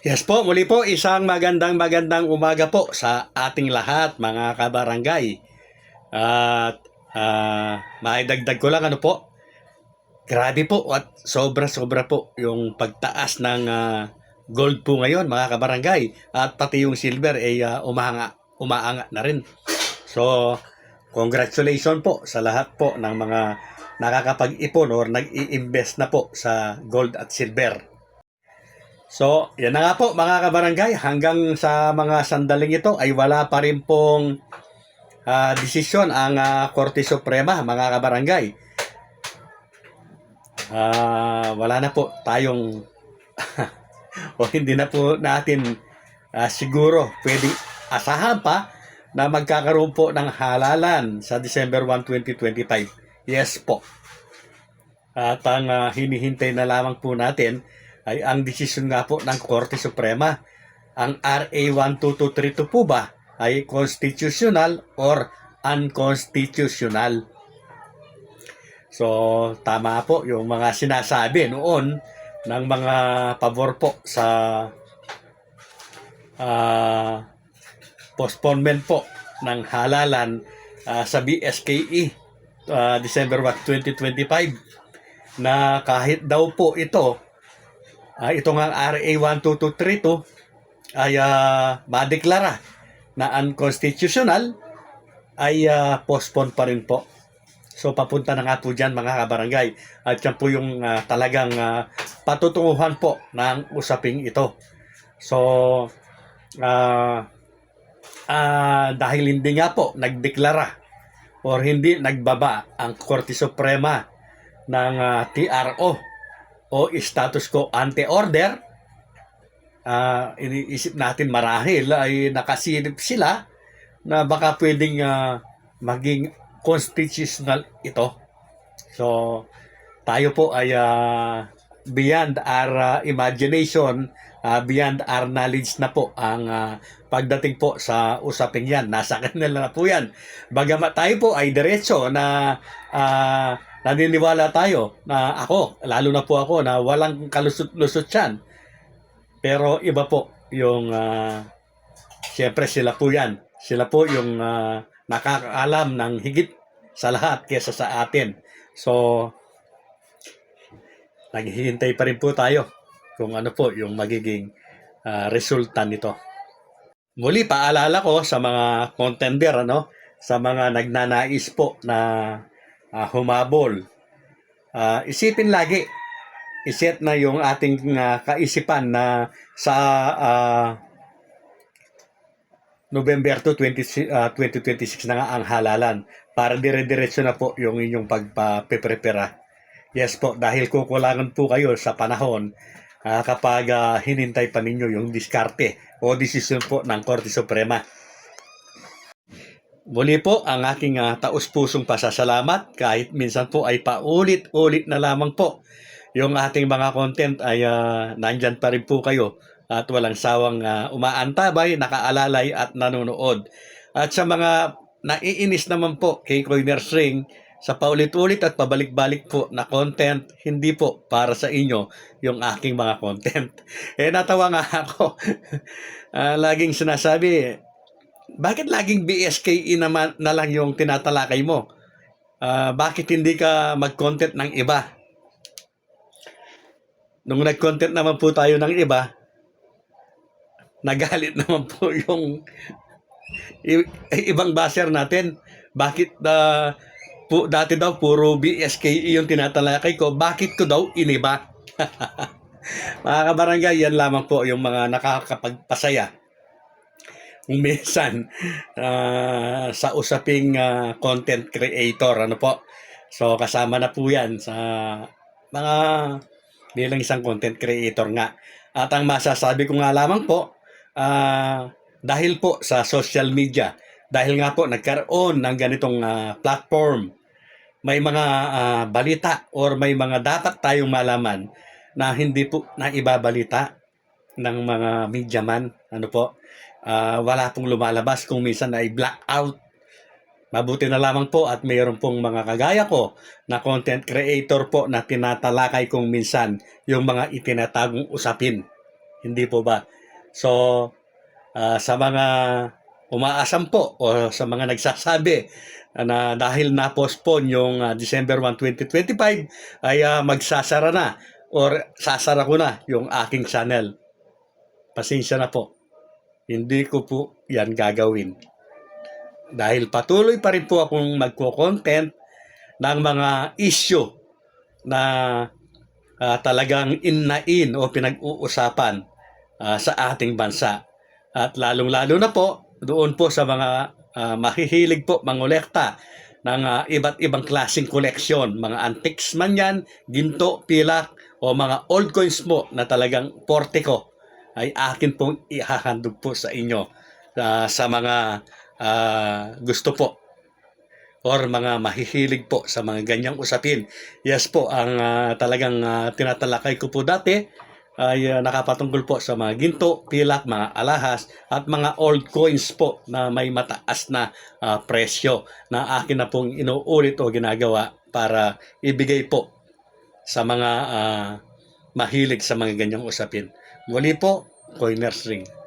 Yes po, muli po isang magandang magandang umaga po sa ating lahat mga kabarangay. At ah, maidagdag ko lang ano po, grabe po at sobra-sobra po yung pagtaas ng ah, gold po ngayon mga kabarangay. At pati yung silver ay ah, umanga, umaanga na rin. So, congratulations po sa lahat po ng mga nakakapag-ipon or nag-i-invest na po sa gold at silver. So, yan na nga po mga kabarangay, hanggang sa mga sandaling ito ay wala pa rin pong ah, desisyon ang ah, Korte Suprema mga kabarangay. Ah, wala na po tayong o hindi na po natin ah, siguro pwedeng asahan pa na magkakaroon po ng halalan sa December 1, 2025. Yes po. At ang ah, hinihintay na lamang po natin ay ang desisyon nga po ng Korte Suprema. Ang RA 12232 po ba ay constitutional or unconstitutional? So, tama po yung mga sinasabi noon ng mga pabor po sa ah, postponement po ng halalan ah, sa BSKE ah, December 1, 2025 na kahit daw po ito Ah, ito nga RA 12232 ay ah, madeklara na unconstitutional ay ah, postpone pa rin po. So papunta na nga po dyan mga kabarangay. At yan po yung ah, talagang ah, patutunguhan po ng usaping ito. So ah ah, dahil hindi nga po nagdeklara or hindi nagbaba ang Korte Suprema ng ah, TRO o status quo ante order, ah iniisip natin marahil ay nakasilip sila na baka pwedeng ah, maging constitutional ito. So, tayo po ay ah, beyond our ah, imagination, ah, beyond our knowledge na po ang ah, pagdating po sa usaping yan. Nasa kanila na po yan. Bagamat tayo po ay diretso na ah, naniniwala tayo na ako, lalo na po ako na walang kalusot-lusot yan. Pero iba po yung uh, siyempre sila po yan. Sila po yung ah, nakakaalam ng higit sa lahat kesa sa atin. So, naghihintay pa rin po tayo kung ano po yung magiging ah, resulta nito. Muli, paalala ko sa mga contender, ano, sa mga nagnanais po na ah, humabol. Ah, isipin lagi, iset na yung ating ah, kaisipan na sa ah, November 2, 20, ah, 2026 na nga ang halalan para dire-diretso na po yung inyong pagpapeprepara. Yes po, dahil kukulangan po kayo sa panahon ah, kapag ah, hinintay pa ninyo yung diskarte o desisyon po ng Korte Suprema. Muli po ang aking ah, taus-pusong pasasalamat kahit minsan po ay paulit-ulit na lamang po yung ating mga content ay ah, nandyan pa rin po kayo at walang sawang ah, umaantabay, nakaalalay at nanonood. At sa mga naiinis naman po kay Coiner String sa paulit-ulit at pabalik-balik po na content, hindi po para sa inyo yung aking mga content. Eh natawa nga ako. Ah, laging sinasabi, bakit laging BSKE naman na lang yung tinatalakay mo? Ah, bakit hindi ka mag-content ng iba? Nung nag-content naman po tayo ng iba, nagalit naman po yung i- ibang baser natin. Bakit ah, po, dati daw puro BSKE yung tinatalakay ko, bakit ko daw iniba? mga kabarangay, yan lamang po yung mga nakakapagpasaya kung minsan ah, sa usaping ah, content creator ano po? So kasama na po yan sa mga bilang isang content creator nga. At ang masasabi ko nga lamang po ah, dahil po sa social media dahil nga po nagkaroon ng ganitong ah, platform may mga ah, balita or may mga dapat tayong malaman na hindi po na ibabalita ng mga media man. Ano po Ah, wala pong lumalabas kung minsan ay blackout. Mabuti na lamang po at mayroon pong mga kagaya ko na content creator po na tinatalakay kung minsan yung mga itinatagong usapin. Hindi po ba? So, ah, sa mga umaasam po o sa mga nagsasabi na dahil na-postpone yung ah, December 1, 2025 ay ah, magsasara na or sasara ko na yung aking channel. Pasensya na po. Hindi ko po yan gagawin. Dahil patuloy pa rin po akong magko-content ng mga issue na ah, talagang innain o pinag-uusapan ah, sa ating bansa. At lalong-lalo na po doon po sa mga ah, mahihilig po mangolekta ng ah, iba't ibang klaseng koleksyon, mga antiques man yan, ginto, pilak, o mga old coins po na talagang portiko ay akin pong ihahandog po sa inyo ah, sa mga ah, gusto po or mga mahihilig po sa mga ganyang usapin. Yes po, ang ah, talagang ah, tinatalakay ko po dati ay ah, nakapatungkol po sa mga ginto, pilak, mga alahas at mga old coins po na may mataas na ah, presyo na akin na pong inuulit o ginagawa para ibigay po sa mga ah, mahilig sa mga ganyang usapin. Muli po, Coiners Ring.